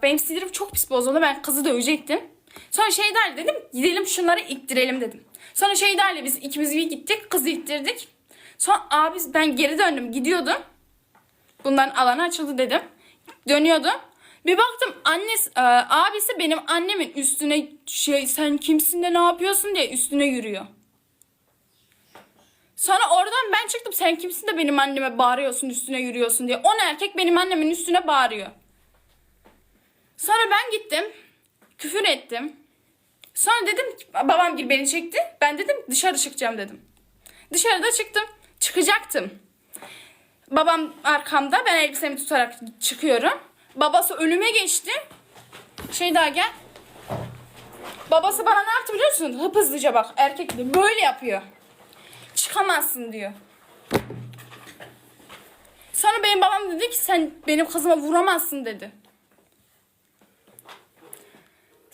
bak benim sinirim çok pis bozuldu. Ben kızı dövecektim. Sonra Şeyda'yla dedim gidelim şunları ittirelim dedim. Sonra Şeyda'yla biz ikimiz bir gittik. Kızı ittirdik. Sonra abi ben geri döndüm gidiyordum. Bundan alanı açıldı dedim. Dönüyordum. Bir baktım annesi, e, abisi benim annemin üstüne şey sen kimsin de ne yapıyorsun diye üstüne yürüyor. Sonra oradan ben çıktım sen kimsin de benim anneme bağırıyorsun üstüne yürüyorsun diye. On erkek benim annemin üstüne bağırıyor. Sonra ben gittim. Küfür ettim. Sonra dedim babam gibi beni çekti. Ben dedim dışarı çıkacağım dedim. Dışarıda çıktım. Çıkacaktım. Babam arkamda ben elbisemi tutarak çıkıyorum. Babası önüme geçti. Şey daha gel. Babası bana ne yaptı biliyor musun? Hıp hızlıca bak erkek gibi böyle yapıyor. Çıkamazsın diyor. Sonra benim babam dedi ki sen benim kızıma vuramazsın dedi.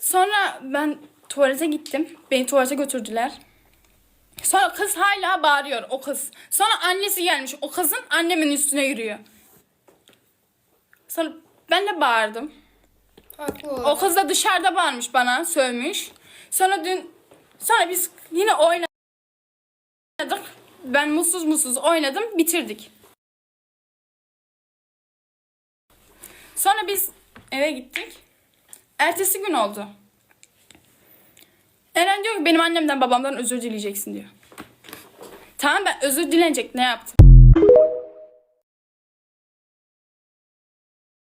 Sonra ben tuvalete gittim. Beni tuvalete götürdüler. Sonra kız hala bağırıyor o kız. Sonra annesi gelmiş. O kızın annemin üstüne yürüyor. Sonra ben de bağırdım. Haklı O kız da dışarıda bağırmış bana, sövmüş. Sonra dün sonra biz yine oynadık. Ben mutsuz mutsuz oynadım, bitirdik. Sonra biz eve gittik. Ertesi gün oldu. Benim annemden babamdan özür dileyeceksin diyor. Tamam ben özür dilenecek ne yaptım?